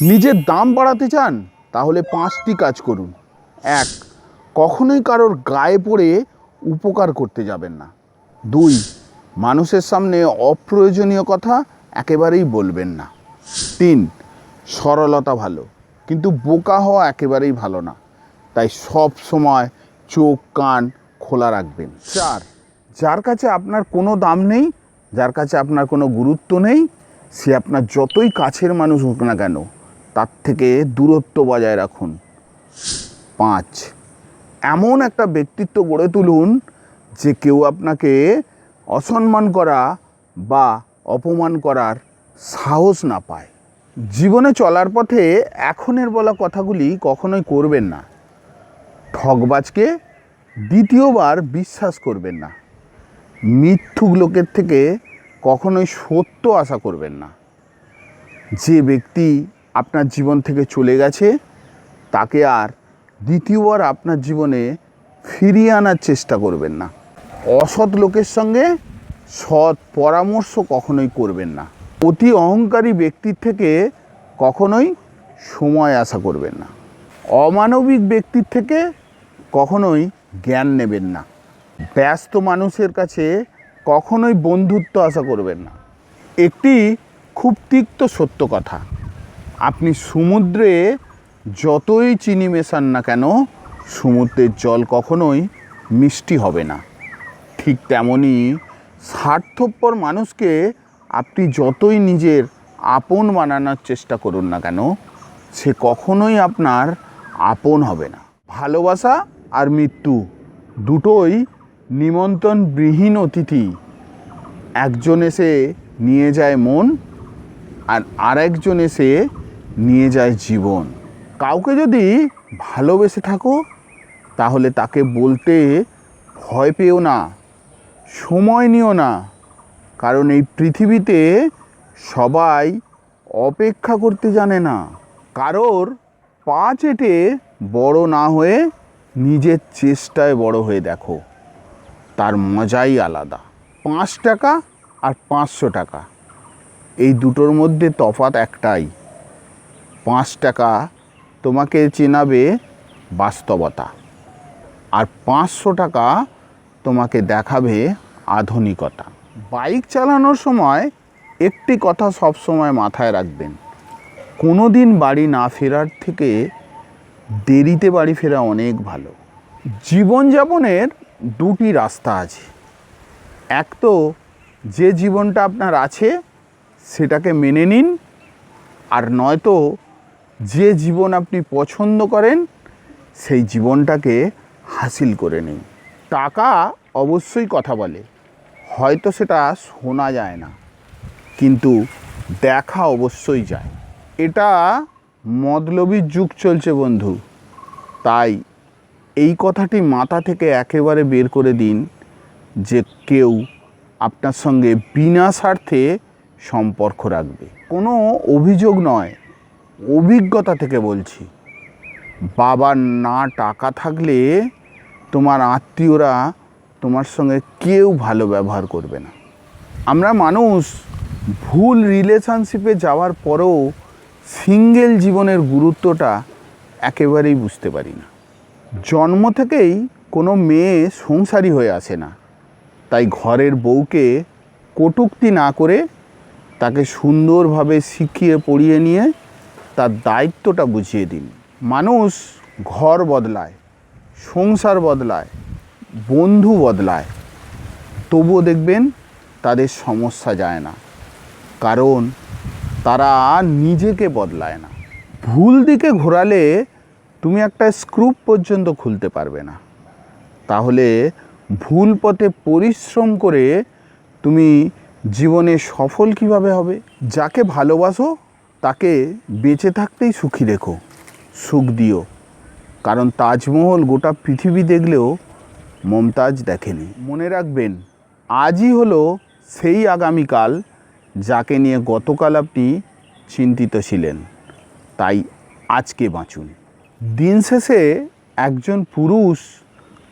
নিজের দাম বাড়াতে চান, তাহলে পাঁচটি কাজ করুন। এক, কখনোই কারোর গায়ে পড়ে উপকার করতে যাবেন না। দুই, মানুষের সামনে অপ্রয়োজনীয় কথা একেবারেই বলবেন না। তিন, সরলতা ভালো, কিন্তু বোকা হওয়া একেবারেই ভালো না। তাই সব সময় চোখ, কান খোলা রাখবেন। চার, যার কাছে আপনার কোনো দাম নেই, যার কাছে আপনার কোনো গুরুত্ব নেই, সে আপনার যতই কাছের মানুষ হোক না কেন তার থেকে দূরত্ব বজায় রাখুন। পাঁচ, এমন একটা ব্যক্তিত্ব গড়ে তুলুন যে কেউ আপনাকে অসম্মান করা বা অপমান করার সাহস না পায়। জীবনে চলার পথে এখনের বলা কথাগুলি কখনোই করবেন না। ঠকবাজকে দ্বিতীয়বার বিশ্বাস করবেন না। মিথ্যুক লোকের থেকে কখনোই সত্য আশা করবেন না। যে ব্যক্তি আপনার জীবন থেকে চলে গেছে, তাকে আর দ্বিতীয়বার আপনার জীবনে ফিরিয়ে আনার চেষ্টা করবেন না। অসৎ লোকের সঙ্গে সৎ পরামর্শ কখনোই করবেন না। অতি অহংকারী ব্যক্তির থেকে কখনোই সময় আশা করবেন না। অমানবিক ব্যক্তির থেকে কখনোই জ্ঞান নেবেন না। ব্যস্ত মানুষের কাছে কখনোই বন্ধুত্ব আশা করবেন না। একটি খুব তিক্ত সত্য কথা। আপনি সমুদ্রে যতই চিনি মেশান না কেন, সমুদ্রের জল কখনোই মিষ্টি হবে না। ঠিক তেমনই স্বার্থপর মানুষকে আপনি যতই নিজের আপন বানানোর চেষ্টা করুন না কেন, সে কখনোই আপনার আপন হবে না। ভালোবাসা আর মৃত্যু দুটোই নিমন্ত্রণবিহীন অতিথি। একজন এসে নিয়ে যায় মন আর আরেকজন এসে নিয়ে যায় জীবন। কাউকে যদি ভালোবেসে থাকো, তাহলে তাকে বলতে ভয় পেও না, সময় নিও না, কারণ এই পৃথিবীতে সবাই অপেক্ষা করতে জানে না। কারোর পা চেটে বড় না হয়ে নিজের চেষ্টায় বড় হয়ে দেখো। তার মজাই আলাদা। পাঁচ টাকা আর পাঁচশো টাকা। এই দুটোর মধ্যে তফাৎ একটাই। পাঁচ টাকা তোমাকে চেনাবে বাস্তবতা। আর পাঁচশো টাকা তোমাকে দেখাবে আধুনিকতা। বাইক চালানোর সময় একটি কথা সব সময় মাথায় রাখবেন কোনো দিন বাড়ি না ফেরার থেকে দেরিতে বাড়ি ফেরা অনেক ভালো। জীবনযাপনের দুটি রাস্তা আছে। এক তো যে জীবনটা আপনার আছে, সেটাকে মেনে নিন। আর নয়তো যে জীবন আপনি পছন্দ করেন, সেই জীবনটাকে হাসিল করে নিন। টাকা অবশ্যই কথা বলে। হয়তো সেটা শোনা যায় না, কিন্তু দেখা অবশ্যই যায়। এটা মতলবির যুগ চলছে বন্ধু। তাই এই কথাটি মাথা থেকে একেবারে বের করে দিন যে কেউ আপনার সঙ্গে বিনা স্বার্থে সম্পর্ক রাখবে। কোনো অভিযোগ নয় অভিজ্ঞতা থেকে বলছি। বাবার না টাকা থাকলে তোমার আত্মীয়রা তোমার সঙ্গে কেউ ভালো ব্যবহার করবে না। আমরা মানুষ ভুল রিলেশনশিপে যাওয়ার পরেও সিঙ্গেল জীবনের গুরুত্বটা একেবারেই বুঝতে পারি না। জন্ম থেকেই কোনো মেয়ে সংসারী হয়ে আসে না। তাই ঘরের বউকে কটূক্তি না করে তাকে সুন্দরভাবে শিখিয়ে পড়িয়ে নিয়ে তার দায়িত্বটা বুঝিয়ে দিন। মানুষ ঘর বদলায়, সংসার বদলায়, বন্ধু বদলায়। তবুও দেখবেন তাদের সমস্যা যায় না। কারণ তারা নিজেকে বদলায় না। ভুল দিকে ঘোরালে তুমি একটা স্ক্রুপ পর্যন্ত খুলতে পারবে না। তাহলে ভুল পথে পরিশ্রম করে তুমি জীবনে সফল কীভাবে হবে? যাকে ভালোবাসো তাকে বেঁচে থাকতেই সুখী রেখো, সুখ দিও। কারণ তাজমহল গোটা পৃথিবী দেখলেও মমতাজ দেখেনি। মনে রাখবেন, আজই হলো সেই আগামীকাল যাকে নিয়ে গতকাল আপনি চিন্তিত ছিলেন। তাই আজকে বাঁচুন। দিন শেষে একজন পুরুষ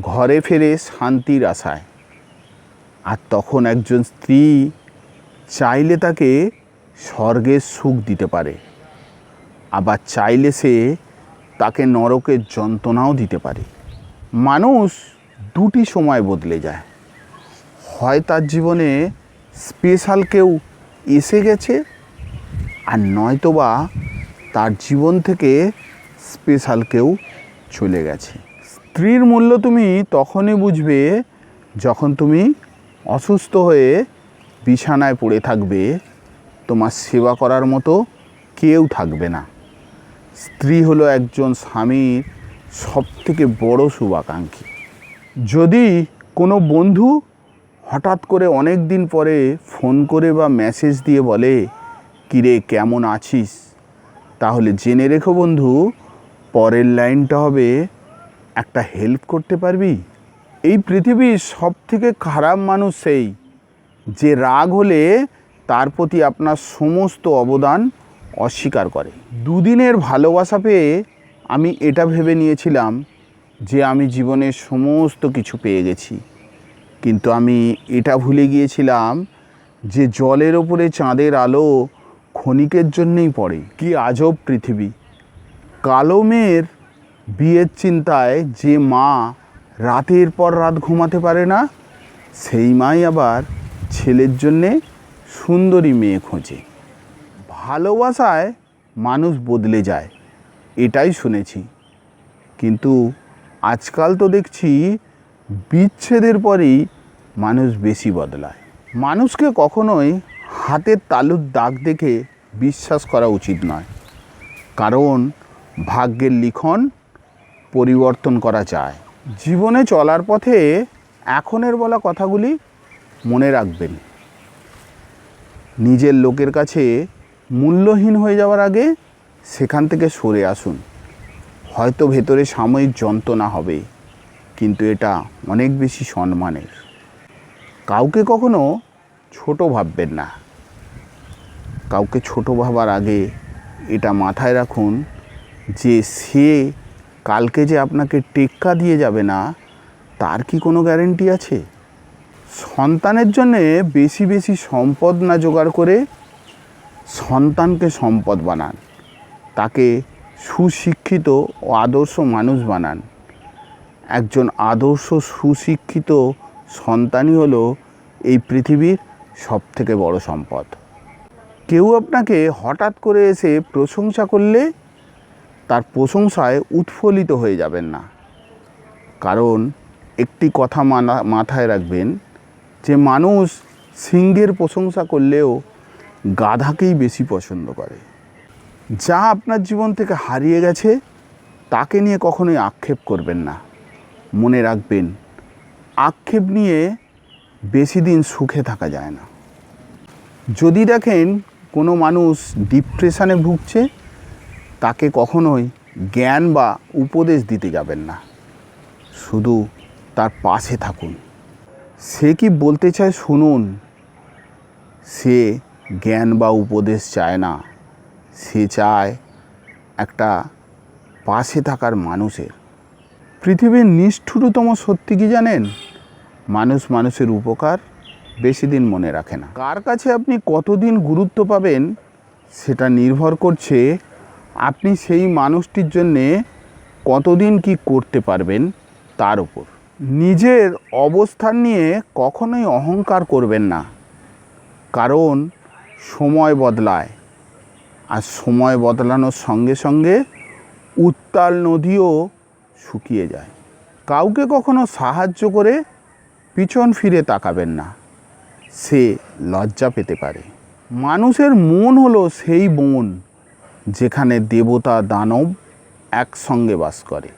ঘরে ফেরে শান্তির আশায়, আর তখন একজন স্ত্রী চাইলে তাকে স্বর্গের সুখ দিতে পারে, আবার চাইলে সে তাকে নরকের যন্ত্রণাও দিতে পারে। মানুষ দুটি সময় বদলে যায়। হয় তার জীবনে স্পেশাল কেউ এসে গেছে, আর নয়তোবা তার জীবন থেকে স্পেশাল কেউ চলে গেছে। স্ত্রীর মূল্য তুমি তখনই বুঝবে যখন তুমি অসুস্থ হয়ে বিছানায় পড়ে থাকবে। তোমার সেবা করার মতো কেউ থাকবে না। স্ত্রী হলো একজন স্বামীর সবথেকে বড় শুভাকাঙ্ক্ষী। যদি কোনো বন্ধু হঠাৎ করে অনেক দিন পরে ফোন করে বা মেসেজ দিয়ে বলে, কিরে, কেমন আছিস? তাহলে জেনে রেখো বন্ধু, পরের লাইনটা হবে, একটা হেল্প করতে পারবি? এই পৃথিবীর সব থেকে খারাপ মানুষ সেই, যে রাগ হলে তার প্রতি আপনার সমস্ত অবদান অস্বীকার করে। দুদিনের ভালোবাসা পেয়ে আমি এটা ভেবে নিয়েছিলাম যে আমি জীবনের সমস্ত কিছু পেয়ে গেছি। কিন্তু আমি এটা ভুলে গিয়েছিলাম যে জলের ওপরে চাঁদের আলো ক্ষণিকের জন্যেই পড়ে। কি আজব পৃথিবী। কালো মেয়ের বিয়ের চিন্তায় যে মা রাতের পর রাত ঘুমাতে পারে না, সেই মাই আবার ছেলের জন্যে সুন্দরী মেয়ে খোঁজে। ভালোবাসায় মানুষ বদলে যায়, এটাই শুনেছি। কিন্তু আজকাল তো দেখছি বিচ্ছেদের পরেই মানুষ বেশি বদলায়। মানুষকে কখনোই হাতের তালুর দাগ দেখে বিশ্বাস করা উচিত নয়। কারণ ভাগ্যের লিখন পরিবর্তন করা যায়। জীবনে চলার পথে এখনের বলা কথাগুলি মনে রাখবেন। নিজের লোকের কাছে মূল্যহীন হয়ে যাওয়ার আগে সেখান থেকে সরে আসুন। হয়তো ভেতরে সাময়িক যন্ত্রণা হবে, কিন্তু এটা অনেক বেশি সম্মানের। কাউকে কখনো ছোট ভাববেন না। কাউকে ছোট ভাবার আগে এটা মাথায় রাখুন যে সে কালকে যে আপনাকে টেক্কা দিয়ে যাবে না, তার কি কোনো গ্যারেন্টি আছে? সন্তানের জন্যে বেশি বেশি সম্পদ না জোগাড় করে সন্তানকে সম্পদ বানান। তাকে সুশিক্ষিত ও আদর্শ মানুষ বানান। একজন আদর্শ, সুশিক্ষিত সন্তানই হলো এই পৃথিবীর সবথেকে বড় সম্পদ। কেউ আপনাকে হঠাৎ করে এসে প্রশংসা করলে তার প্রশংসায় উৎফুল্লিত হয়ে যাবেন না। কারণ একটি কথা মাথায় রাখবেন যে মানুষ সিংহের প্রশংসা করলেও গাধাকেই বেশি পছন্দ করে। যা আপনার জীবন থেকে হারিয়ে গেছে, তাকে নিয়ে কখনোই আক্ষেপ করবেন না। মনে রাখবেন, আক্ষেপ নিয়ে বেশি দিন সুখে থাকা যায় না। যদি দেখেন কোনো মানুষ ডিপ্রেশনে ভুগছে, তাকে কখনোই জ্ঞান বা উপদেশ দিতে যাবেন না। শুধু তার পাশে থাকুন। সে কি বলতে চায় শুনুন। সে জ্ঞান বা উপদেশ চায় না। সে চায় একটা পাশে থাকার মানুষের। পৃথিবীর নিষ্ঠুরতম সত্যি কি জানেন? মানুষ মানুষের উপকার বেশি দিন মনে রাখে না। কার কাছে আপনি কতদিন গুরুত্ব পাবেন সেটা নির্ভর করছে আপনি সেই মানুষটির জন্যে কতদিন কি করতে পারবেন তার উপর। নিজের অবস্থান নিয়ে কখনোই অহংকার করবেন না। কারণ সময় বদলায়। আর সময় বদলানোর সঙ্গে সঙ্গে উত্তাল নদীও শুকিয়ে যায়। কাউকে কখনো সাহায্য করে পিছন ফিরে তাকাবেন না। সে লজ্জা পেতে পারে। মানুষের মন হলো সেই বন যেখানে দেবতা দানব একসঙ্গে বাস করে।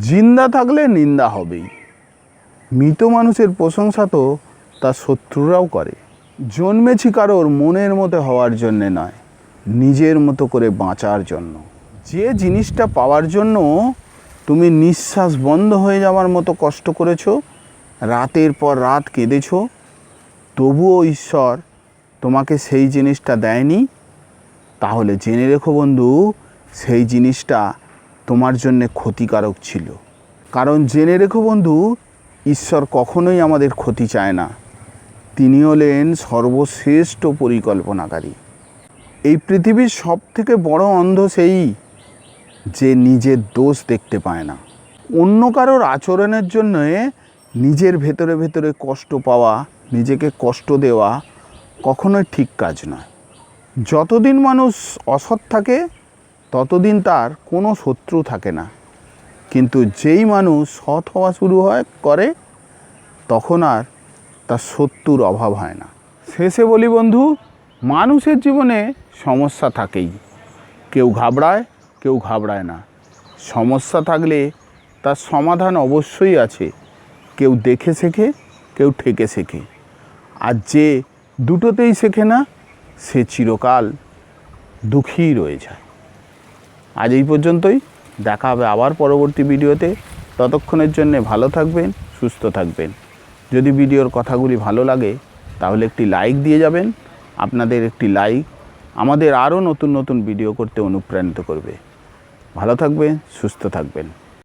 জিন্দা থাকলে নিন্দা হবেই। মৃত মানুষের প্রশংসা তো তার শত্রুরাও করে। জন্মেছি কারোর মনের মতো হওয়ার জন্যে নয়, নিজের মতো করে বাঁচার জন্য। যে জিনিসটা পাওয়ার জন্য তুমি নিঃশ্বাস বন্ধ হয়ে যাওয়ার মতো কষ্ট করেছ, রাতের পর রাত কেঁদেছো, তবুও ঈশ্বর তোমাকে সেই জিনিসটা দেয়নি? তাহলে জেনে রেখো বন্ধু, সেই জিনিসটা তোমার জন্যে ক্ষতিকারক ছিল। কারণ জেনে রেখো বন্ধু ঈশ্বর কখনোই আমাদের ক্ষতি চায় না। তিনি হলেন সর্বশ্রেষ্ঠ পরিকল্পনাকারী। এই পৃথিবীর সব থেকে বড় অন্ধ সেই যে নিজের দোষ দেখতে পায় না। অন্য কারোর আচরণের জন্য নিজের ভেতরে ভেতরে কষ্ট পাওয়া, নিজেকে কষ্ট দেওয়া কখনোই ঠিক কাজ নয়। যতদিন মানুষ অসৎ থাকে, ততদিন তার কোনো শত্রু থাকে না। কিন্তু যেই মানুষ সৎ হওয়া শুরু হয়, করে, তখন আর তার শত্রুর অভাব হয় না। শেষে বলি বন্ধু, মানুষের জীবনে সমস্যা থাকেই। কেউ ঘাবড়ায় কেউ ঘাবড়ায় না। সমস্যা থাকলে তার সমাধান অবশ্যই আছে। কেউ দেখে শেখে, কেউ ঠেকে শেখে। আর যে দুটোতেই শেখে না, সে চিরকাল দুঃখী রয়ে যায়। আজ এই পর্যন্তই। দেখা হবে আবার পরবর্তী ভিডিওতে। ততক্ষণের জন্য ভালো থাকবেন, সুস্থ থাকবেন। যদি ভিডিওর কথাগুলি ভালো লাগে, তাহলে একটি লাইক দিয়ে যাবেন। আপনাদের একটি লাইক আমাদের আরও নতুন নতুন ভিডিও করতে অনুপ্রাণিত করবে। ভালো থাকবেন, সুস্থ থাকবেন।